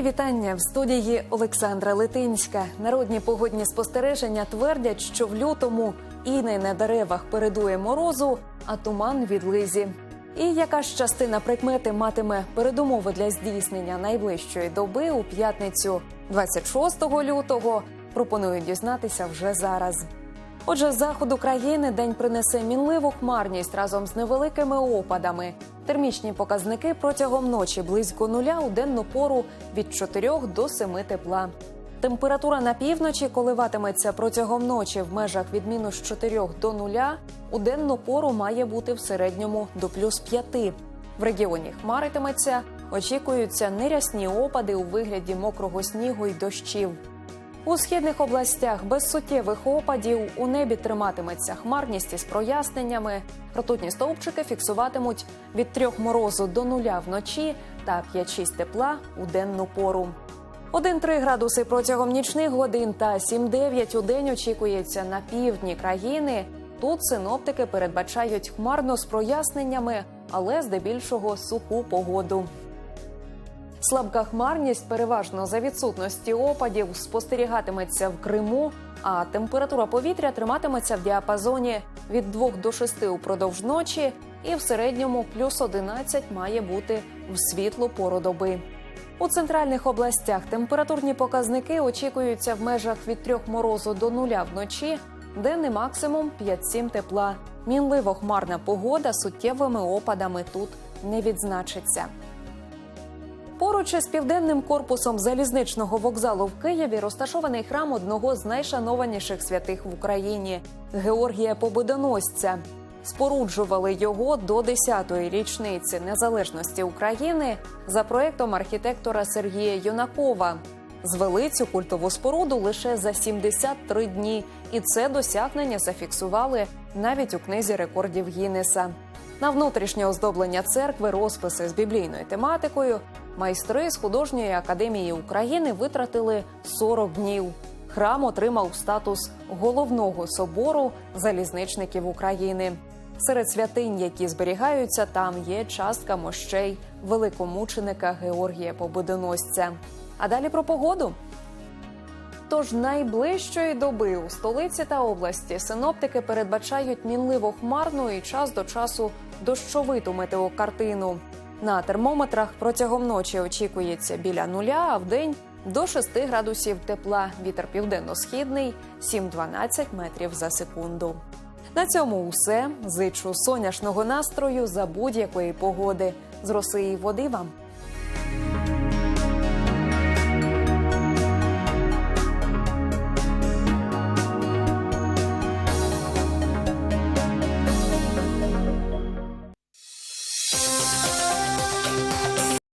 вітання в студії Олександра Литинська. Народні погодні спостереження твердять, що в лютому іней на деревах передує морозу, а туман від лизі. І яка ж частина прикмети матиме передумови для здійснення найближчої доби у п'ятницю 26 лютого, пропоную дізнатися вже зараз. Отже, заходу країни день принесе мінливу хмарність разом з невеликими опадами. Термічні показники протягом ночі близько нуля у денну пору від 4 до 7 тепла. Температура на півночі коливатиметься протягом ночі в межах від мінус 4 до 0, у денну пору має бути в середньому до плюс 5. В регіоні хмаритиметься, очікуються нерясні опади у вигляді мокрого снігу й дощів. У східних областях без суттєвих опадів у небі триматиметься хмарність із проясненнями. Ртутні стовпчики фіксуватимуть від трьох морозу до нуля вночі та 5-6 тепла у денну пору. 1-3 градуси протягом нічних годин та 7-9 у день очікується на півдні країни. Тут синоптики передбачають хмарно з проясненнями, але здебільшого суху погоду. Слабка хмарність переважно за відсутності опадів спостерігатиметься в Криму, а температура повітря триматиметься в діапазоні від 2 до 6 упродовж ночі, і в середньому плюс 11 має бути в світлу пору доби. У центральних областях температурні показники очікуються в межах від 3 морозу до нуля вночі, денний максимум 5-7 тепла. Мінливо хмарна погода суттєвими опадами тут не відзначиться. Поруч із південним корпусом залізничного вокзалу в Києві розташований храм одного з найшанованіших святих в Україні Георгія Победоносця. Споруджували його до 10-ї річниці незалежності України за проектом архітектора Сергія Юнакова. Звели цю культову споруду лише за 73 дні, і це досягнення зафіксували навіть у книзі рекордів Гіннеса. На внутрішнє оздоблення церкви, розписи з біблійною тематикою. Майстри з художньої академії України витратили 40 днів. Храм отримав статус головного собору залізничників України. Серед святинь, які зберігаються там, є частка мощей великомученика Георгія Победоносця. А далі про погоду. Тож найближчої доби у столиці та області синоптики передбачають мінливо хмарну і час до часу дощовиту метеокартину. На термометрах протягом ночі очікується біля нуля, а в день до 6 градусів тепла. Вітер південно-східний 7-12 метрів за секунду. На цьому усе. Зичу сонячного настрою за будь-якої погоди. З роси і води вам.